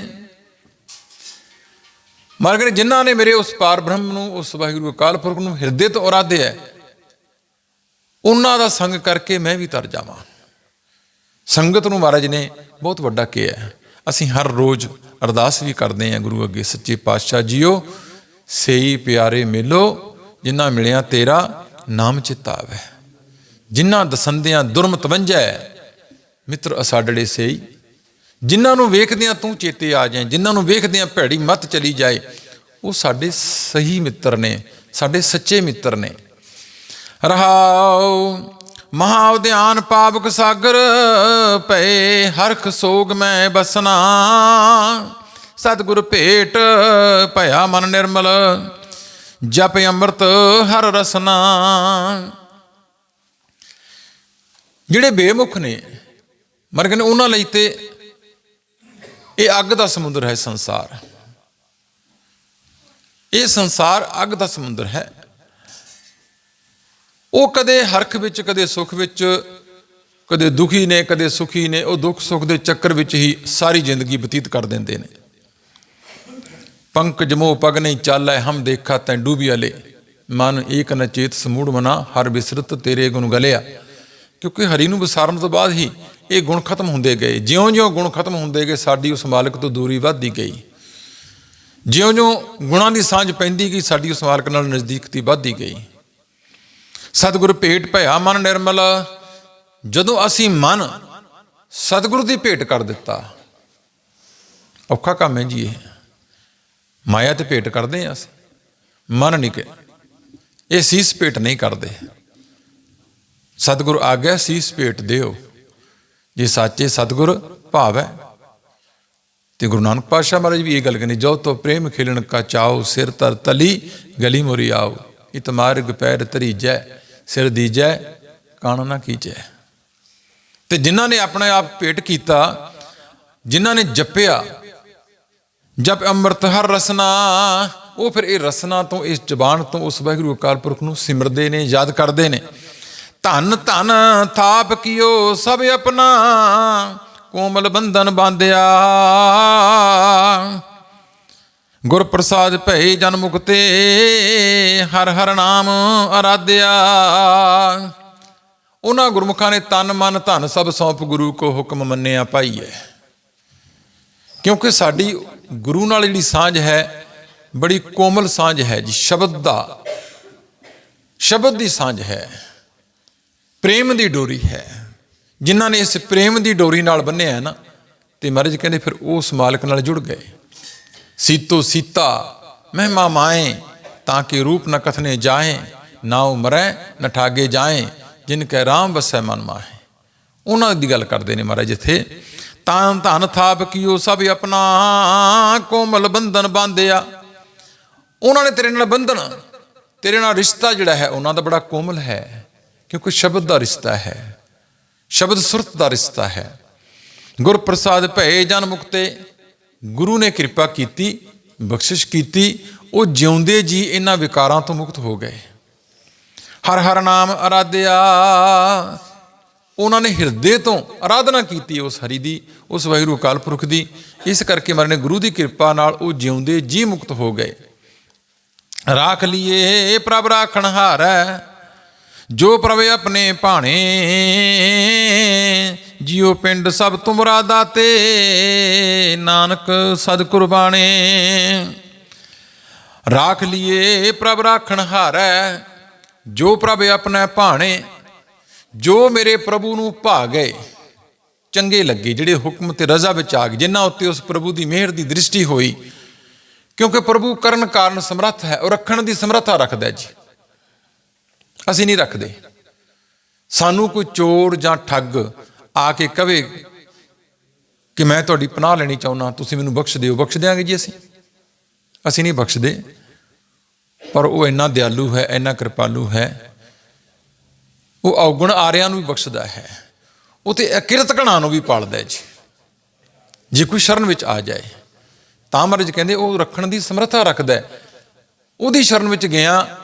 ਮਰਗਰ ਜਿਨ੍ਹਾਂ ਨੇ ਮੇਰੇ ਉਸ ਪਾਰ ਬ੍ਰਹਮ ਨੂੰ, ਉਸ ਵਾਹਿਗੁਰੂ ਅਕਾਲ ਪੁਰਖ ਨੂੰ ਹਿਰਦੇ ਤੋਂ ਅਰਾਧਿਆ ਉਹਨਾਂ ਦਾ ਸੰਗ ਕਰਕੇ ਮੈਂ ਵੀ ਤਰ ਜਾਵਾਂ। ਸੰਗਤ ਨੂੰ ਮਹਾਰਾਜ ਨੇ ਬਹੁਤ ਵੱਡਾ ਕਿਹਾ ਹੈ। ਅਸੀਂ ਹਰ ਰੋਜ਼ ਅਰਦਾਸ ਵੀ ਕਰਦੇ ਹਾਂ, ਗੁਰੂ ਅੱਗੇ ਸੱਚੇ ਪਾਤਸ਼ਾਹ ਜੀਓ, ਸੇਈ ਪਿਆਰੇ ਮਿਲੋ, ਜਿਨ੍ਹਾਂ ਮਿਲਿਆ ਤੇਰਾ ਨਾਮ ਚਿਤਾਵੈ। ਜਿਨ੍ਹਾਂ ਦਸੰਦਿਆਂ ਦੁਰਮਤ ਵੰਜੈ ਮਿੱਤਰ ਅਸਾਡੜੇ ਸੇਈ। ਜਿਨ੍ਹਾਂ ਨੂੰ ਵੇਖਦਿਆਂ ਤੂੰ ਚੇਤੇ ਆ ਜਾਏ ਜਿਨ੍ਹਾਂ ਨੂੰ ਵੇਖਦਿਆਂ ਭੈੜੀ ਮਤ ਚਲੀ ਜਾਏ, ਉਹ ਸਾਡੇ ਸਹੀ ਮਿੱਤਰ ਨੇ, ਸਾਡੇ ਸੱਚੇ ਮਿੱਤਰ ਨੇ। ਰਹਾਉ। ਮਹਾ ਉਦਿਆਨ ਪਾਵਕ ਸਾਗਰ ਪਏ ਹਰਖ ਸੋਗ ਮੈਂ ਬਸਨਾ। ਸਤਿਗੁਰ ਭੇਟ, ਭਇਆ ਮਨ ਨਿਰਮਲ, ਜਪ ਅੰਮ੍ਰਿਤ ਹਰ ਰਸਨਾ। ਜਿਹੜੇ ਬੇਮੁਖ ਨੇ ਮਰ ਗਏ ਨੇ ਉਹਨਾਂ ਲਈ ਤੇ ਇਹ ਅੱਗ ਦਾ ਸਮੁੰਦਰ ਹੈ ਸੰਸਾਰ। ਇਹ ਸੰਸਾਰ ਅੱਗ ਦਾ ਸਮੁੰਦਰ ਹੈ। ਉਹ ਕਦੇ ਹਰਖ ਵਿੱਚ, ਕਦੇ ਸੁਖ ਵਿੱਚ, ਕਦੇ ਦੁਖੀ ਨੇ, ਕਦੇ ਸੁਖੀ ਨੇ, ਉਹ ਦੁੱਖ ਸੁੱਖ ਦੇ ਚੱਕਰ ਵਿੱਚ ਹੀ ਸਾਰੀ ਜ਼ਿੰਦਗੀ ਬਤੀਤ ਕਰ ਦਿੰਦੇ ਨੇ। ਪੰਕ ਮੋਹ ਪਗ ਨਹੀਂ ਚਾਲੈ, ਹਮ ਦੇਖਾ ਤੈਂ ਡੂਬੀ ਅਲੇ। ਮਨ ਏਕ ਨਚੇਤ ਸਮੂੜ ਮਨਾ, ਹਰ ਬਿਸਰਤ ਤੇਰੇ ਗੁਣ ਗਲਿਆ। ਕਿਉਂਕਿ ਹਰੀ ਨੂੰ ਵਿਸਾਰਨ ਤੋਂ ਬਾਅਦ ਹੀ ਇਹ ਗੁਣ ਖਤਮ ਹੁੰਦੇ ਗਏ। ਜਿਉਂ-ਜਿਉਂ ਗੁਣ ਖਤਮ ਹੁੰਦੇ ਗਏ, ਸਾਡੀ ਉਸ ਮਾਲਕ ਤੋਂ ਦੂਰੀ ਵੱਧਦੀ ਗਈ। ਜਿਉਂ-ਜਿਉਂ ਗੁਣਾਂ ਦੀ ਸਾਂਝ ਪੈਂਦੀ ਗਈ, ਸਾਡੀ ਉਸ ਮਾਲਕ ਨਾਲ ਨਜ਼ਦੀਕਤੀ ਵੱਧਦੀ ਗਈ। ਸਤਿਗੁਰ ਭੇਟ ਭਇਆ ਮਨ ਨਿਰਮਲ, ਜਦੋਂ ਅਸੀਂ ਮਨ ਸਤਿਗੁਰ ਦੀ ਭੇਟ ਕਰ ਦਿੱਤਾ। ਔਖਾ ਕੰਮ ਹੈ ਜੀ ਇਹ। ਮਾਇਆ ਤੇ ਭੇਟ ਕਰਦੇ ਆ ਅਸੀਂ। ਮਨ ਨਹੀਂ ਕਿ ਇਹ ਸੀਸ ਭੇਟ ਨਹੀਂ ਕਰਦੇ। ਸਤਿਗੁਰ ਆਗਿਆ, ਸੀਸ ਭੇਟ ਦਿਓ। ਜੇ ਸੱਚੇ ਸਤਿਗੁਰ ਭਾਵ। ਹੈ ਤੇ ਗੁਰੂ ਨਾਨਕ ਪਾਤਸ਼ਾਹ ਮਹਾਰਾਜ ਵੀ ਇਹ ਗੱਲ ਕਹਿੰਦੇ ਜੋ ਤੋ ਪ੍ਰੇਮ ਖੇਲਣ ਕਾ ਚਾਓ, ਸਿਰ ਤਰ ਤਲੀ, ਗਲੀ ਮੋਰੀ ਆਓ। ਇਤ ਮਾਰਗ ਪੈਰ ਤਰੀਜੈ ਸਿਰ ਦੀਜੈ ਕਾਣ ਨਾ ਕੀਜੈ ਤੇ ਜਿਨ੍ਹਾਂ ਨੇ ਆਪਣੇ ਆਪ ਭੇਟ ਕੀਤਾ, ਜਿਨ੍ਹਾਂ ਨੇ ਜਪਿਆ, ਜਪ ਅੰਮ੍ਰਿਤ ਹਰ ਰਸਨਾ, ਉਹ ਫਿਰ ਇਹ ਰਸਨਾ ਤੋਂ, ਇਸ ਜ਼ਬਾਨ ਤੋਂ ਉਸ ਵਾਹਿਗੁਰੂ ਅਕਾਲ ਪੁਰਖ ਨੂੰ ਸਿਮਰਦੇ ਨੇ, ਯਾਦ ਕਰਦੇ ਨੇ। ਧਨ ਧਨ ਥਾਪ ਕੀਓ ਸਭ ਆਪਣਾ, ਕੋਮਲ ਬੰਧਨ ਬਾਂਧਿਆ। ਗੁਰ ਪ੍ਰਸਾਦ ਭਏ ਜਨ ਮੁਕਤੇ, ਹਰ ਹਰ ਨਾਮ ਅਰਾਧਿਆ। ਉਹਨਾਂ ਗੁਰਮੁਖਾਂ ਨੇ ਤਨ ਮਨ ਧਨ ਸਭ ਸੌਂਪ ਗੁਰੂ ਕੋ ਹੁਕਮ ਮੰਨਿਆ ਪਾਈਐ। ਕਿਉਂਕਿ ਸਾਡੀ ਗੁਰੂ ਨਾਲ ਜਿਹੜੀ ਸਾਂਝ ਹੈ, ਬੜੀ ਕੋਮਲ ਸਾਂਝ ਹੈ ਜੀ, ਸ਼ਬਦ ਦਾ, ਸ਼ਬਦ ਦੀ ਸਾਂਝ ਹੈ, ਪ੍ਰੇਮ ਦੀ ਡੋਰੀ ਹੈ। ਜਿਨ੍ਹਾਂ ਨੇ ਇਸ ਪ੍ਰੇਮ ਦੀ ਡੋਰੀ ਨਾਲ ਬੰਨਿਆ ਹੈ ਨਾ, ਤੇ ਮਹਾਰਾਜ ਕਹਿੰਦੇ ਫਿਰ ਉਸ ਮਾਲਕ ਨਾਲ ਜੁੜ ਗਏ। ਸੀਤੋ ਸੀਤਾ, ਮਹਿਮਾ ਮਾਏ ਤਾਂ ਕਿ ਰੂਪ ਨ ਕਥਨੇ ਜਾਏ ਨਾ ਉਮਰੈ ਨਾ ਠਾਗੇ ਜਾਏ ਜਿਨ ਕੈ ਰਾਮ ਵਸੈ ਮਨ ਮਾਹੇ। ਉਹਨਾਂ ਦੀ ਗੱਲ ਕਰਦੇ ਨੇ ਮਹਾਰਾਜ ਜਿੱਥੇ ਤਾਂ ਧਨ ਥਾਪ ਕੀਓ ਸਭ ਆਪਣਾ ਕੋਮਲ ਬੰਧਨ ਬਾਂਧਿਆ। ਉਹਨਾਂ ਨੇ ਤੇਰੇ ਨਾਲ ਬੰਧਨ, ਤੇਰੇ ਨਾਲ ਰਿਸ਼ਤਾ ਜਿਹੜਾ ਹੈ, ਉਹਨਾਂ ਦਾ ਬੜਾ ਕੋਮਲ ਹੈ, ਕਿਉਂਕਿ ਸ਼ਬਦ ਦਾ ਰਿਸ਼ਤਾ ਹੈ, ਸ਼ਬਦ ਸੁਰਤ ਦਾ ਰਿਸ਼ਤਾ ਹੈ। ਗੁਰ ਪ੍ਰਸਾਦ ਭਏ ਜਨ ਮੁਕਤੇ ਗੁਰੂ ਨੇ ਕਿਰਪਾ ਕੀਤੀ, ਬਖਸ਼ਿਸ਼ ਕੀਤੀ, ਉਹ ਜਿਉਂਦੇ ਜੀ ਇਹਨਾਂ ਵਿਕਾਰਾਂ ਤੋਂ ਮੁਕਤ ਹੋ ਗਏ। ਹਰ ਹਰ ਨਾਮ ਅਰਾਧਿਆ। ਉਹਨਾਂ ਨੇ ਹਿਰਦੇ ਤੋਂ ਆਰਾਧਨਾ ਕੀਤੀ ਉਸ ਹਰੀ ਦੀ, ਉਸ ਵਾਹਿਗੁਰੂ ਅਕਾਲ ਪੁਰਖ ਦੀ। ਇਸ ਕਰਕੇ ਮਰਨੇ ਗੁਰੂ ਦੀ ਕਿਰਪਾ ਨਾਲ ਉਹ ਜਿਉਂਦੇ ਜੀ ਮੁਕਤ ਹੋ ਗਏ। ਰਾਖ ਲਈਏ ਪ੍ਰਭ ਰਾਖਣ ਹਾਰੈ, ਜੋ ਪ੍ਰਭ ਆਪਣੇ ਭਾਣੇ ਜਿਉ ਪਿੰਡ ਸਭ ਤੁਮਰਾ ਦਾਤੇ, ਨਾਨਕ ਸਦ ਕੁਰਬਾਨੇ। ਰਾਖ ਲਿਏ ਪ੍ਰਭ ਰਾਖਣ ਹਾਰੈ, ਜੋ ਪ੍ਰਭ ਆਪਣਾ ਭਾਣੇ, ਜੋ ਮੇਰੇ ਪ੍ਰਭੂ ਨੂੰ ਭਾ ਗਏ ਚੰਗੇ ਲੱਗੇ ਜਿਹੜੇ ਹੁਕਮ ਤੇ ਰਜ਼ਾ ਵਿੱਚ ਆ ਗਏ, ਜਿਨ੍ਹਾਂ ਉੱਤੇ ਉਸ ਪ੍ਰਭੂ ਦੀ ਮਿਹਰ ਦੀ ਦ੍ਰਿਸ਼ਟੀ ਹੋਈ। ਕਿਉਂਕਿ ਪ੍ਰਭੂ ਕਰਨ ਕਾਰਨ ਸਮਰੱਥ ਹੈ ਉਹ ਰੱਖਣ ਦੀ ਸਮਰੱਥਾ ਰੱਖਦਾ ਜੀ। ਅਸੀਂ ਨਹੀਂ ਰੱਖਦੇ। ਸਾਨੂੰ ਕੋਈ ਚੋਰ ਜਾਂ ਠੱਗ ਆ ਕੇ ਕਵੇ ਕਿ ਮੈਂ ਤੁਹਾਡੀ ਪਨਾਹ ਲੈਣੀ ਚਾਹੁੰਦਾ, ਤੁਸੀਂ ਮੈਨੂੰ ਬਖਸ਼ ਦਿਓ। ਬਖਸ਼ ਦਿਆਂਗੇ ਜੀ ਅਸੀਂ? ਅਸੀਂ ਨਹੀਂ ਬਖਸ਼ਦੇ। ਪਰ ਉਹ ਇੰਨਾ ਦਿਆਲੂ ਹੈ, ਇੰਨਾ ਕਿਰਪਾਲੂ ਹੈ। ਉਹ ਔਗਣ ਆਰਿਆਂ ਨੂੰ ਵੀ ਬਖਸ਼ਦਾ ਹੈ। ਉਹ ਤੇ ਅਕਿਰਤ ਘਣਾ ਨੂੰ ਵੀ ਪਾਲਦਾ ਹੈ ਜੀ। ਜੇ ਕੋਈ ਸ਼ਰਨ ਵਿੱਚ ਆ ਜਾਏ, ਤਾਂ ਮਰਜ਼ ਕਹਿੰਦੇ ਉਹ ਰੱਖਣ ਦੀ ਸਮਰੱਥਾ ਰੱਖਦਾ ਉਹਦੀ ਸ਼ਰਨ ਵਿੱਚ ਗਿਆ,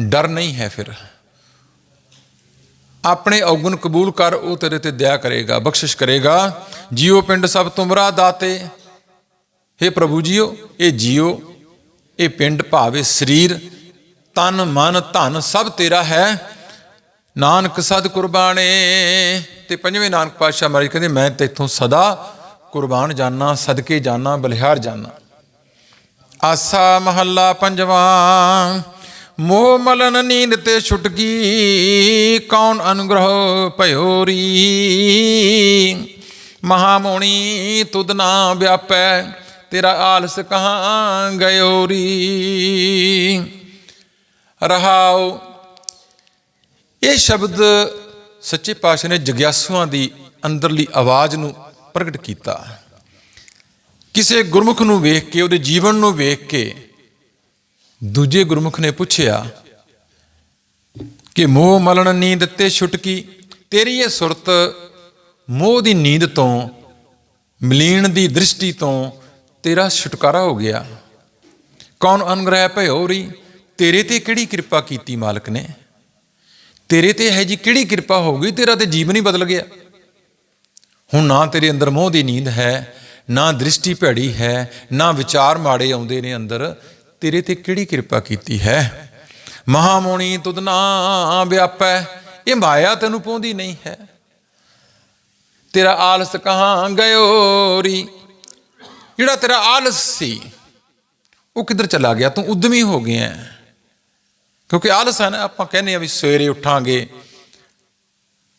ਡਰ ਨਹੀਂ ਹੈ ਫਿਰ। ਆਪਣੇ ਔਗਣ ਕਬੂਲ ਕਰ, ਉਹ ਤੇਰੇ ਤੇ ਦਇਆ ਕਰੇਗਾ, ਬਖਸ਼ਿਸ਼ ਕਰੇਗਾ। ਜੀਓ ਪਿੰਡ ਸਭ ਤੁਮਰਾ ਦਾਤੇ। हे ਪ੍ਰਭੂ ਜੀਓ, ਇਹ ਜੀਓ, ਇਹ ਪਿੰਡ ਭਾਵੇਂ ਸਰੀਰ। ਤਨ, ਮਨ, ਧਨ ਸਭ ਤੇਰਾ ਹੈ। ਨਾਨਕ ਸਦ ਕੁਰਬਾਨੇ। ਤੇ ਪੰਜਵੇਂ ਨਾਨਕ ਪਾਤਸ਼ਾਹ ਮਹਾਰਾਜ ਕਹਿੰਦੇ, ਮੈਂ ਤੇਥੋਂ ਸਦਾ ਕੁਰਬਾਨ ਜਾਨਾ, ਸਦਕੇ ਜਾਨਾ, ਬਲਿਹਾਰ ਜਾਨਾ। ਆਸਾ ਮਹੱਲਾ ਪੰਜਵਾਂ। ਮੋਹ ਮਲਨ ਨੀਂਦ ਤੇ ਛੁਟਕੀ ਗਈ ਕੌਣ ਅਨੁਗ੍ਰਹ ਭਇਓਰੀ ਮਹਾਮੋਣੀ, ਤੁਧ ਨਾ ਵਿਆਪੈ, ਤੇਰਾ ਆਲਸ ਕਹਾਂ ਗਇਓਰੀ ਰਹਾਉ, ਇਹ ਸ਼ਬਦ ਸੱਚੇ ਪਾਤਸ਼ਾਹ ਨੇ ਜਗਿਆਸੂਆਂ ਦੀ ਅੰਦਰਲੀ ਆਵਾਜ਼ ਨੂੰ ਪ੍ਰਗਟ ਕੀਤਾ। ਕਿਸੇ ਗੁਰਮੁਖ ਨੂੰ ਵੇਖ ਕੇ, ਉਹਦੇ ਜੀਵਨ ਨੂੰ ਵੇਖ ਕੇ ਦੂਜੇ ਗੁਰਮੁਖ ਨੇ ਪੁੱਛਿਆ, ਕਿ ਮੋਹ ਮਲਣ ਨੀਂਦ ਤੇ ਛੁਟਕੀ, ਤੇਰੀ ਇਹ ਸੁਰਤ ਮੋਹ ਦੀ ਨੀਂਦ ਤੋਂ, ਮਲੀਨ ਦੀ ਦ੍ਰਿਸ਼ਟੀ ਤੋਂ ਤੇਰਾ ਛੁਟਕਾਰਾ ਹੋ ਗਿਆ। ਕੌਣ ਅਨਗ੍ਰਹਿ ਭਇਓਰੀ ਤੇਰੇ ਤੇ ਕਿਹੜੀ ਕਿਰਪਾ ਕੀਤੀ ਮਾਲਕ ਨੇ? ਤੇਰੇ ਤੇ ਹੈ ਜੀ ਕਿਹੜੀ ਕਿਰਪਾ ਹੋ ਗਈ, ਤੇਰਾ ਤੇ ਜੀਵਨ ਹੀ ਬਦਲ ਗਿਆ। ਹੁਣ ਨਾ ਤੇਰੇ ਅੰਦਰ ਮੋਹ ਦੀ ਨੀਂਦ ਹੈ, ਨਾ ਦ੍ਰਿਸ਼ਟੀ ਭੈੜੀ ਹੈ, ਨਾ ਵਿਚਾਰ ਮਾੜੇ ਆਉਂਦੇ ਨੇ ਅੰਦਰ। ਤੇਰੇ ਤੇ ਕਿਹੜੀ ਕਿਰਪਾ ਕੀਤੀ ਹੈ? ਮਹਾਮੋਣੀ ਤੁਧ ਨਾ ਵਿਆਪੈ, ਇਹ ਮਾਇਆ ਤੈਨੂੰ ਪਾਉਂਦੀ ਨਹੀਂ ਹੈ। ਤੇਰਾ ਆਲਸ ਕਹਾਂ ਗਇਓਰੀ ਜਿਹੜਾ ਤੇਰਾ ਆਲਸ ਸੀ, ਉਹ ਕਿੱਧਰ ਚਲਾ ਗਿਆ? ਤੂੰ ਉਦਮੀ ਹੋ ਗਿਆ ਹੈ। ਕਿਉਂਕਿ ਆਲਸ ਹੈ ਨਾ, ਆਪਾਂ ਕਹਿੰਦੇ ਆ ਵੀ ਸਵੇਰੇ ਉੱਠਾਂਗੇ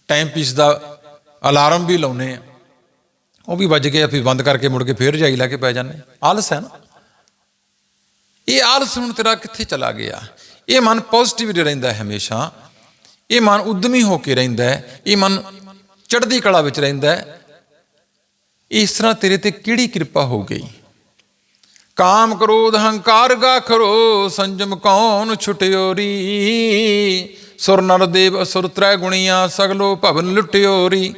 ਟਾਈਮ ਪੀਸ ਦਾ ਅਲਾਰਮ ਵੀ ਲਾਉਨੇ ਆ ਉਹ ਵੀ ਵੱਜ ਗਿਆ, ਫਿਰ ਬੰਦ ਕਰਕੇ ਮੁੜ ਕੇ ਫੇਰ ਰਜਾਈ ਲਾ ਕੇ ਪੈ ਜਾਂਦੇ ਆਲਸ ਹੈ ਨਾ। ਇਹ ਆਲਸ ਹੁਣ ਤੇਰਾ ਕਿੱਥੇ ਚਲਾ ਗਿਆ? ਇਹ ਮਨ ਪੋਜ਼ਿਟਿਵ ਰਹਿੰਦਾ ਹੈ ਹਮੇਸ਼ਾ। ਇਹ ਮਨ ਉਦਮੀ ਹੋ ਕੇ ਰਹਿੰਦਾ ਹੈ। ਇਹ ਮਨ ਚੜ੍ਹਦੀ ਕਲਾ ਵਿੱਚ ਰਹਿੰਦਾ ਹੈ। ਇਸ ਤਰ੍ਹਾਂ ਤੇਰੇ ਤੇ ਕਿਹੜੀ ਕਿਰਪਾ ਹੋ ਗਈ? ਕਾਮ ਕ੍ਰੋਧ, ਹੰਕਾਰ, ਗਾਖਰੋ, ਸੰਜਮ ਕੌਣ ਛੁਟਿਓਰੀ ਸੁਰ ਨਰ ਦੇਵ ਅਸੁਰ ਤ੍ਰੈ ਗੁਣੀਆਂ, ਸਗਲੋ ਭਵਨ ਲੁਟਿਓਰੀ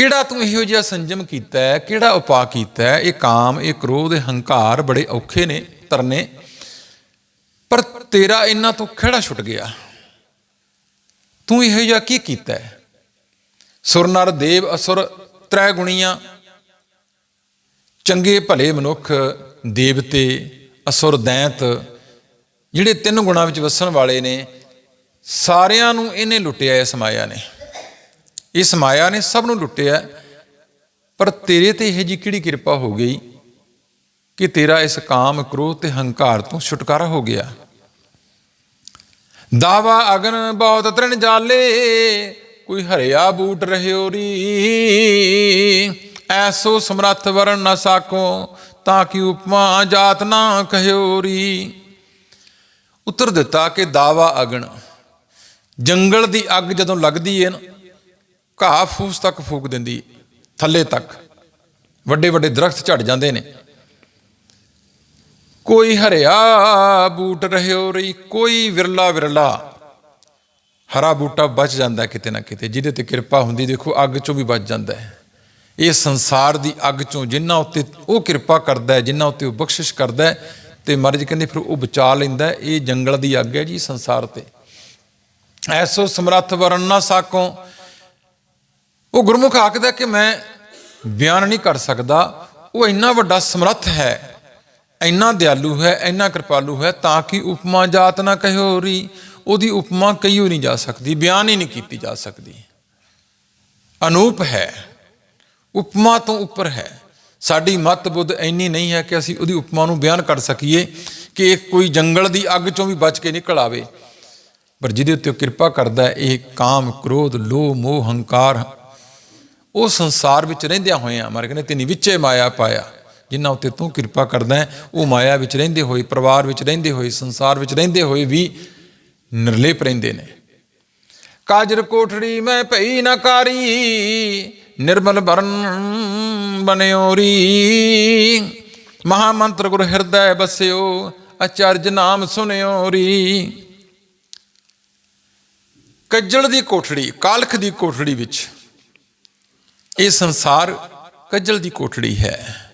ਕਿਹੜਾ ਤੂੰ ਇਹੋ ਜਿਹਾ ਸੰਜਮ ਕੀਤਾ ਹੈ? ਕਿਹੜਾ ਉਪਾਅ ਕੀਤਾ ਹੈ? ਇਹ ਕਾਮ, ਇਹ ਕ੍ਰੋਧ, ਇਹ ਹੰਕਾਰ ਬੜੇ ਔਖੇ ਨੇ, ਤਰਨੇ। ਪਰ ਤੇਰਾ ਇਹਨਾਂ ਤੋਂ ਖਿਹੜਾ ਛੁੱਟ ਗਿਆ। ਤੂੰ ਇਹੋ ਜਿਹਾ ਕੀ ਕੀਤਾ ਹੈ? ਸੁਰ ਨਰ ਦੇਵ ਅਸੁਰ ਤ੍ਰੈ ਗੁਣੀਆਂ। ਚੰਗੇ ਭਲੇ ਮਨੁੱਖ, ਦੇਵਤੇ, ਅਸੁਰ ਦੈਂਤ, ਜਿਹੜੇ ਤਿੰਨ ਗੁਣਾਂ ਵਿੱਚ ਵਸਣ ਵਾਲੇ ਨੇ, ਸਾਰਿਆਂ ਨੂੰ ਇਹਨੇ ਲੁੱਟਿਆ ਇਸ ਮਾਇਆ ਨੇ। ਇਸ ਮਾਇਆ ਨੇ, ਸਭ ਨੂੰ ਲੁੱਟਿਆ। ਪਰ ਤੇਰੇ ਤੇ ਇਹ ਜੀ ਕਿਹੜੀ ਕਿਰਪਾ ਹੋ ਗਈ ਕਿ ਤੇਰਾ ਇਸ ਕਾਮ, ਕ੍ਰੋਧ ਤੇ ਹੰਕਾਰ ਤੋਂ ਛੁਟਕਾਰਾ ਹੋ ਗਿਆ? ਦਾਵਾ ਅਗਨ ਬਹੁਤ ਤ੍ਰਿਣ ਜਾਲੇ, ਕੋਈ ਹਰਿਆ ਬੂਟ ਰਹਿਓਰੀ ਐਸੋ ਸਮਰੱਥ ਵਰਨ ਨਾ ਸਾਕੋ, ਤਾਂ ਕਿ ਉਪਮਾ ਜਾਤ ਨਾ ਕਹਿਓਰੀ ਉੱਤਰ ਦਿੱਤਾ ਕਿ ਦਾਵਾ ਅਗਨ, ਜੰਗਲ ਦੀ ਅੱਗ ਜਦੋਂ ਲੱਗਦੀ ਹੈ ਨਾ ਘਾਹ ਫੂਸ ਤੱਕ ਫੂਕ ਦਿੰਦੀ, ਥੱਲੇ ਤੱਕ। ਵੱਡੇ ਵੱਡੇ ਦਰਖਤ ਝੜ ਜਾਂਦੇ ਨੇ। ਕੋਈ ਹਰਿਆ ਬੂਟ ਰਹਿਓ ਰਹੀ ਕੋਈ ਵਿਰਲਾ ਵਿਰਲਾ। ਹਰਾ ਬੂਟਾ ਬਚ ਜਾਂਦਾ ਕਿਤੇ ਨਾ ਕਿਤੇ, ਜਿਹਦੇ ਤੇ ਕਿਰਪਾ ਹੁੰਦੀ, ਦੇਖੋ ਅੱਗ ਚੋਂ ਵੀ ਬਚ ਜਾਂਦਾ ਹੈ। ਇਹ ਸੰਸਾਰ ਦੀ ਅੱਗ ਚੋਂ ਜਿਨ੍ਹਾਂ ਉੱਤੇ ਉਹ ਕਿਰਪਾ ਕਰਦਾ ਹੈ ਜਿਨ੍ਹਾਂ ਉੱਤੇ ਉਹ ਬਖਸ਼ਿਸ਼ ਕਰਦਾ ਹੈ, ਤੇ ਮਹਾਰਾਜ ਕਹਿੰਦੇ ਫਿਰ ਉਹ ਬਚਾ ਲੈਂਦਾ ਇਹ ਜੰਗਲ ਦੀ ਅੱਗ ਹੈ ਜੀ ਸੰਸਾਰ ਤੇ। ਐਸੋ ਸਮਰੱਥ ਵਰਨ ਨਾ ਸਾਕੋ ਉਹ ਗੁਰਮੁਖ ਆਖਦਾ ਕਿ ਮੈਂ ਬਿਆਨ ਨਹੀਂ ਕਰ ਸਕਦਾ। ਉਹ ਇੰਨਾ ਵੱਡਾ ਸਮਰੱਥ ਹੈ, ਇੰਨਾ ਦਿਆਲੂ ਹੈ, ਇੰਨਾ ਕਿਰਪਾਲੂ ਹੈ ਤਾਂ ਕਿ ਉਪਮਾ ਜਾਤ ਨਾ ਕਹਿਓ ਰੀ ਉਹਦੀ ਉਪਮਾ ਕਈਓ ਨਹੀਂ ਜਾ ਸਕਦੀ, ਬਿਆਨ ਹੀ ਨਹੀਂ ਕੀਤੀ ਜਾ ਸਕਦੀ। ਅਨੂਪ ਹੈ, ਉਪਮਾ ਤੋਂ ਉੱਪਰ ਹੈ। ਸਾਡੀ ਮਤ ਬੁੱਧ ਇੰਨੀ ਨਹੀਂ ਹੈ ਕਿ ਅਸੀਂ ਉਹਦੀ ਉਪਮਾ ਨੂੰ ਬਿਆਨ ਕਰ ਸਕੀਏ ਕਿ ਇਹ ਕੋਈ ਜੰਗਲ ਦੀ ਅੱਗ ਚੋਂ ਵੀ ਬਚ ਕੇ ਨਿਕਲ ਆਵੇ। ਪਰ ਜਿਹਦੇ ਉੱਤੇ ਉਹ ਕਿਰਪਾ ਕਰਦਾ ਇਹ ਕਾਮ, ਕ੍ਰੋਧ, ਲੋਭ, ਮੋਹ, ਹੰਕਾਰ ਉਹ ਸੰਸਾਰ ਵਿੱਚ ਰਹਿੰਦਿਆਂ ਹੋਇਆਂ ਮਰ ਕਹਿੰਦੇ, ਤਿਨੀ ਵਿੱਚੇ ਮਾਇਆ ਪਾਇਆ, ਜਿਨ੍ਹਾਂ ਉੱਤੇ ਤੂੰ ਕਿਰਪਾ ਕਰਦਾ ਉਹ ਮਾਇਆ ਵਿੱਚ ਰਹਿੰਦੇ ਹੋਏ, ਪਰਿਵਾਰ ਵਿੱਚ ਰਹਿੰਦੇ ਹੋਏ, ਸੰਸਾਰ ਵਿੱਚ ਰਹਿੰਦੇ ਹੋਏ ਵੀ ਨਿਰਲੇਪ ਰਹਿੰਦੇ ਨੇ। ਕਾਜਰ ਕੋਠੜੀ ਮੈਂ ਭਈ ਨਾ ਕਾਰੀ, ਨਿਰਮਲ ਬਰਨ ਬਨਿਓਰੀ ਮਹਾ ਮੰਤਰ ਗੁਰ ਹਿਰਦੈ ਬਸਿਓ ਅਚਰਜ ਨਾਮ ਸੁਨਿਓਰੀ ਕੱਜਲ ਦੀ ਕੋਠੜੀ, ਕਾਲਖ ਦੀ ਕੋਠੜੀ ਵਿੱਚ ਇਹ ਸੰਸਾਰ ਕੱਜਲ ਦੀ ਕੋਠੜੀ ਹੈ।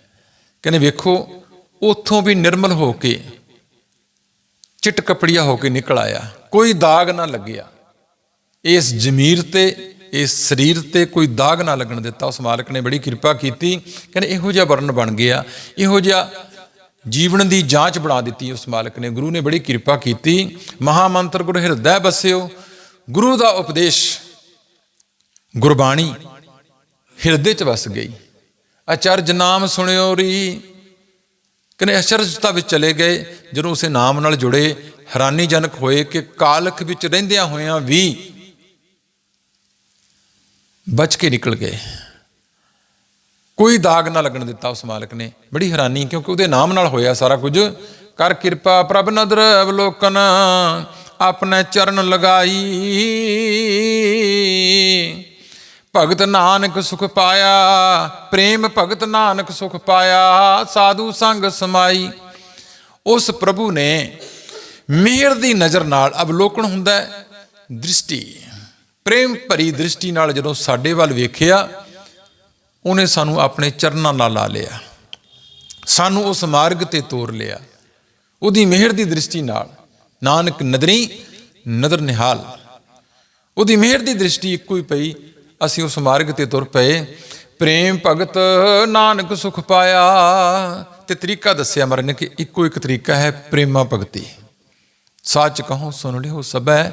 ਕਹਿੰਦੇ ਵੇਖੋ, ਉਥੋਂ ਵੀ ਨਿਰਮਲ ਹੋ ਕੇ ਚਿੱਟ ਕਪੜੀਆ ਹੋ ਕੇ ਨਿਕਲ ਆਇਆ। ਕੋਈ ਦਾਗ ਨਾ ਲੱਗਿਆ। ਇਸ ਜ਼ਮੀਰ ਤੇ, ਇਸ ਸਰੀਰ ਤੇ ਕੋਈ ਦਾਗ ਨਾ ਲੱਗਣ ਦਿੱਤਾ। ਉਸ ਮਾਲਕ ਨੇ ਬੜੀ ਕਿਰਪਾ ਕੀਤੀ। ਕਹਿੰਦੇ ਇਹੋ ਜਿਹਾ ਵਰਨ ਬਣ ਗਿਆ। ਇਹੋ ਜਿਹਾ ਜੀਵਨ ਦੀ ਜਾਂਚ ਬਣਾ ਦਿੱਤੀ ਉਸ ਮਾਲਕ ਨੇ। ਗੁਰੂ ਨੇ ਬੜੀ ਕਿਰਪਾ ਕੀਤੀ। ਮਹਾ ਮੰਤਰ ਗੁਰ ਹਿਰਦੈ ਬਸਿਓ। ਗੁਰੂ ਦਾ ਉਪਦੇਸ਼ ਗੁਰਬਾਣੀ ਹਿਰਦੇ ਚ ਵਸ ਗਈ। ਅਚਰਜ ਨਾਮ ਸੁਣਿਓ ਰੀ। ਕਹਿੰਦੇ ਅਚਰਜਤਾ ਵਿੱਚ ਚਲੇ ਗਏ, ਜਦੋਂ ਉਸੇ ਨਾਮ ਨਾਲ ਜੁੜੇ, ਹੈਰਾਨੀਜਨਕ ਹੋਏ ਕਿ ਕਾਲਖ ਵਿੱਚ ਰਹਿੰਦਿਆਂ ਹੋਇਆਂ ਵੀ ਬਚ ਕੇ ਨਿਕਲ ਗਏ। ਕੋਈ ਦਾਗ ਨਾ ਲੱਗਣ ਦਿੱਤਾ ਉਸ ਮਾਲਕ ਨੇ। ਬੜੀ ਹੈਰਾਨੀ, ਕਿਉਂਕਿ ਉਹਦੇ ਨਾਮ ਨਾਲ ਹੋਇਆ ਸਾਰਾ ਕੁਝ। ਕਰ ਕਿਰਪਾ ਪ੍ਰਭ ਨਦਰ ਅਵਲੋਕਨ, ਆਪਣੇ ਚਰਨ ਲਗਾਈ। ਭਗਤ ਨਾਨਕ ਸੁਖ ਪਾਇਆ, ਪ੍ਰੇਮ ਭਗਤ ਨਾਨਕ ਸੁਖ ਪਾਇਆ, ਸਾਧੂ ਸੰਗ ਸਮਾਈ। ਉਸ ਪ੍ਰਭੂ ਨੇ ਮਿਹਰ ਦੀ ਨਜ਼ਰ ਨਾਲ ਅਵਲੋਕਨ ਹੁੰਦਾ ਦ੍ਰਿਸ਼ਟੀ। ਪ੍ਰੇਮ ਭਰੀ ਦ੍ਰਿਸ਼ਟੀ ਨਾਲ ਜਦੋਂ ਸਾਡੇ ਵੱਲ ਵੇਖਿਆ, ਉਹਨੇ ਸਾਨੂੰ ਆਪਣੇ ਚਰਨਾਂ ਨਾਲ ਲਾ ਲਿਆ। ਸਾਨੂੰ ਉਸ ਮਾਰਗ ਤੇ ਤੋਰ ਲਿਆ। ਉਹਦੀ ਮਿਹਰ ਦੀ ਦ੍ਰਿਸ਼ਟੀ ਨਾਲ, ਨਾਨਕ ਨਦਰੀ ਨਦਰ ਨਿਹਾਲ। ਉਹਦੀ ਮਿਹਰ ਦੀ ਦ੍ਰਿਸ਼ਟੀ ਇੱਕੋ ਹੀ ਪਈ ਅਸੀਂ ਉਸ ਮਾਰਗ ਤੇ ਤੁਰ ਪਏ। ਪ੍ਰੇਮ ਭਗਤ ਨਾਨਕ ਸੁਖ ਪਾਇਆ। ਤੇ ਤਰੀਕਾ ਦੱਸਿਆ ਮਰਨ ਕਿ ਇੱਕੋ ਇੱਕ ਤਰੀਕਾ ਹੈ ਪ੍ਰੇਮਾ ਭਗਤੀ। ਸੱਚ ਕਹੋ, ਸੁਣ ਲਿਓ ਸਬੈ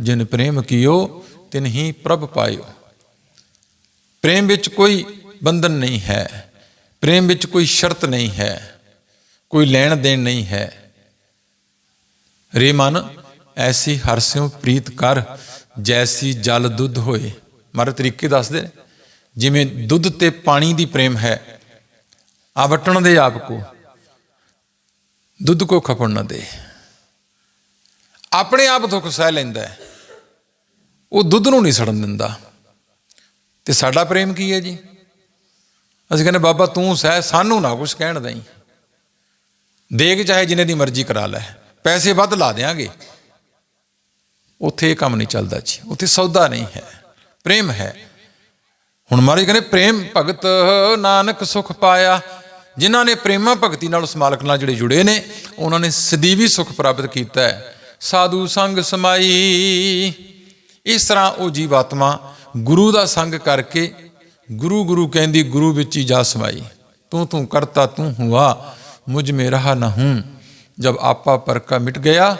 ਜਿਨ ਪ੍ਰੇਮ ਕੀਓ, ਤਿਨ ਹੀ ਪ੍ਰਭ ਪਾਇਓ। ਪ੍ਰੇਮ ਵਿੱਚ ਕੋਈ ਬੰਧਨ ਨਹੀਂ ਹੈ। ਪ੍ਰੇਮ ਵਿੱਚ ਕੋਈ ਸ਼ਰਤ ਨਹੀਂ ਹੈ। ਕੋਈ ਲੈਣ ਦੇਣ ਨਹੀਂ ਹੈ। ਰੇ ਮਨ, ਐਸੀ ਹਰਸਿਓ ਪ੍ਰੀਤ ਕਰ, ਜੈਸੀ ਜਲ ਦੁੱਧ ਹੋਏ। ਮਾਰੇ ਤਰੀਕੇ ਦੱਸਦੇ ਨੇ, ਜਿਵੇਂ ਦੁੱਧ ਤੇ ਪਾਣੀ ਦੀ ਪ੍ਰੇਮ ਹੈ ਆ ਦੇ ਆਪ ਕੋ, ਦੁੱਧ ਕੋ ਖਪਣ ਨਾ ਦੇ। ਆਪਣੇ ਆਪ ਦੁੱਖ ਸਹਿ ਲੈਂਦਾ ਹੈ, ਉਹ ਦੁੱਧ ਨੂੰ ਨਹੀਂ ਸੜਨ ਦਿੰਦਾ। ਤੇ ਸਾਡਾ ਪ੍ਰੇਮ ਕੀ ਹੈ ਜੀ? ਅਸੀਂ ਕਹਿੰਦੇ, ਬਾਬਾ ਤੂੰ ਸਹਿ, ਸਾਨੂੰ ਨਾ ਕੁਝ ਕਹਿਣ ਦਈ। ਦੇਖ ਚਾਹੇ ਜਿੰਨੇ ਦੀ ਮਰਜ਼ੀ ਕਰਾ ਲੈ, ਪੈਸੇ ਵੱਧ ਲਾ ਦੇਾਂਗੇ ਉੱਥੇ ਇਹ ਕੰਮ ਨਹੀਂ ਚੱਲਦਾ ਜੀ, ਉੱਥੇ ਸੌਦਾ ਨਹੀਂ ਹੈ। ਪ੍ਰੇਮ ਹੈ। ਹੁਣ ਮਾਰੇ ਕਹਿੰਦੇ, ਪ੍ਰੇਮ ਭਗਤ ਨਾਨਕ ਸੁਖ ਪਾਇਆ। ਜਿਨ੍ਹਾਂ ਨੇ ਪ੍ਰੇਮਾ ਭਗਤੀ ਨਾਲ ਉਸ ਮਾਲਕ ਨਾਲ ਜਿਹੜੇ ਜੁੜੇ ਨੇ, ਉਹਨਾਂ ਨੇ ਸਦੀਵੀ ਸੁਖ ਪ੍ਰਾਪਤ ਕੀਤਾ ਹੈ। ਸਾਧੂ ਸੰਗ ਸਮਾਈ। ਇਸ ਤਰ੍ਹਾਂ ਉਹ ਜੀਵਾਤਮਾ ਗੁਰੂ ਦਾ ਸੰਗ ਕਰਕੇ ਗੁਰੂ ਗੁਰੂ ਕਹਿੰਦੀ, ਗੁਰੂ ਵਿੱਚ ਹੀ ਜਾ ਸਮਾਈ। ਤੂੰ ਤੂੰ ਕਰਤਾ, ਤੂੰ ਹੁਆ। ਮੁਝ ਮੇ ਰਹਾ ਨਾ ਹੂੰ ਜਬ ਆਪਾ ਪਰ ਕਾ ਮਿਟ ਗਿਆ,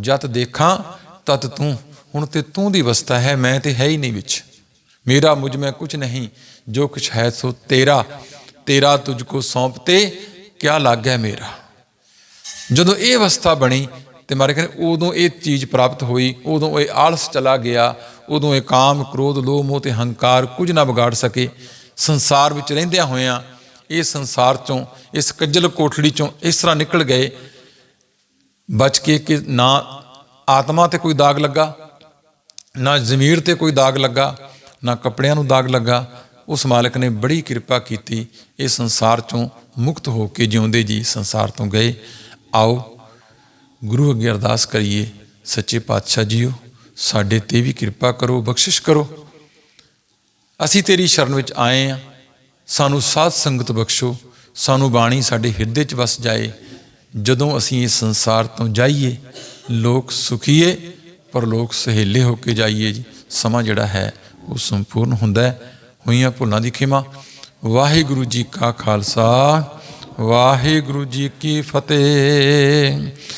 ਜਤ ਦੇਖਾਂ, ਤਤ ਤੂੰ ਹੁਣ ਤੇ ਤੂੰ ਦੀ ਅਵਸਥਾ ਹੈ, ਮੈਂ ਤੇ ਹੈ ਹੀ ਨਹੀਂ ਵਿੱਚ। ਮੇਰਾ ਮੁਝ ਮੈਂ ਕੁਝ ਨਹੀਂ, ਜੋ ਕੁਛ ਹੈ ਸੋ ਤੇਰਾ। ਤੇਰਾ ਤੁਝ ਕੋ ਸੌਂਪਤੇ, ਕਿਆ ਲੱਗਿਆ ਮੇਰਾ। ਜਦੋਂ ਇਹ ਅਵਸਥਾ ਬਣੀ, ਤੇ ਮਾਰੇ ਕਹਿੰਦੇ, ਉਦੋਂ ਇਹ ਚੀਜ਼ ਪ੍ਰਾਪਤ ਹੋਈ, ਉਦੋਂ ਇਹ ਆਲਸ ਚਲਾ ਗਿਆ, ਉਦੋਂ ਇਹ ਕਾਮ, ਕ੍ਰੋਧ, ਲੋਭ, ਮੋਹ ਤੇ ਹੰਕਾਰ ਕੁਝ ਨਾ ਵਿਗਾੜ ਸਕੇ। ਸੰਸਾਰ ਵਿੱਚ ਰਹਿੰਦਿਆਂ ਹੋਇਆਂ, ਇਹ ਸੰਸਾਰ ਚੋਂ, ਇਸ ਕੱਜਲ ਕੋਠੜੀ ਚੋਂ ਇਸ ਤਰ੍ਹਾਂ ਨਿਕਲ ਗਏ। ਬਚ ਕੇ ਕਿ ਨਾ, ਆਤਮਾ ਤੇ ਕੋਈ ਦਾਗ ਲੱਗਾ? ਨਾ ਜ਼ਮੀਰ ਤੇ ਕੋਈ ਦਾਗ ਲੱਗਾ, ਨਾ ਕੱਪੜਿਆਂ ਨੂੰ ਦਾਗ ਲੱਗਾ। ਉਸ ਮਾਲਕ ਨੇ ਬੜੀ ਕਿਰਪਾ ਕੀਤੀ, ਇਹ ਸੰਸਾਰ ਚੋਂ ਮੁਕਤ ਹੋ ਕੇ ਜਿਉਂਦੇ ਜੀ, ਸੰਸਾਰ ਤੋਂ ਗਏ। ਆਓ, ਗੁਰੂ ਅੱਗੇ ਅਰਦਾਸ ਕਰੀਏ, ਸੱਚੇ ਪਾਤਸ਼ਾਹ ਜੀਓ, ਸਾਡੇ ਤੇ ਵੀ ਕਿਰਪਾ ਕਰੋ, ਬਖਸ਼ਿਸ਼ ਕਰੋ। ਅਸੀਂ ਤੇਰੀ ਸ਼ਰਨ ਵਿੱਚ ਆਏ ਆ, ਸਾਨੂੰ ਸਾਧ ਸੰਗਤ ਬਖਸ਼ੋ, ਸਾਨੂੰ ਬਾਣੀ ਸਾਡੇ ਹਿਰਦੇ 'ਚ ਵਸ ਜਾਏ। ਜਦੋਂ ਅਸੀਂ ਇਸ ਸੰਸਾਰ ਤੋਂ ਜਾਈਏ, ਲੋਕ ਸੁਖੀਏ ਪਰ ਲੋਕ ਸਹੇਲੇ ਹੋ ਕੇ ਜਾਈਏ ਜੀ, ਸਮਾਂ ਜਿਹੜਾ ਹੈ ਉਹ ਸੰਪੂਰਨ ਹੁੰਦਾ ਹੈ। ਹੋਈਆਂ ਭੁੱਲਾਂ ਦੀ ਖਿਮਾ। ਵਾਹਿਗੁਰੂ ਜੀ ਕਾ ਖਾਲਸਾ, ਵਾਹਿਗੁਰੂ ਜੀ ਕੀ ਫਤਿਹ।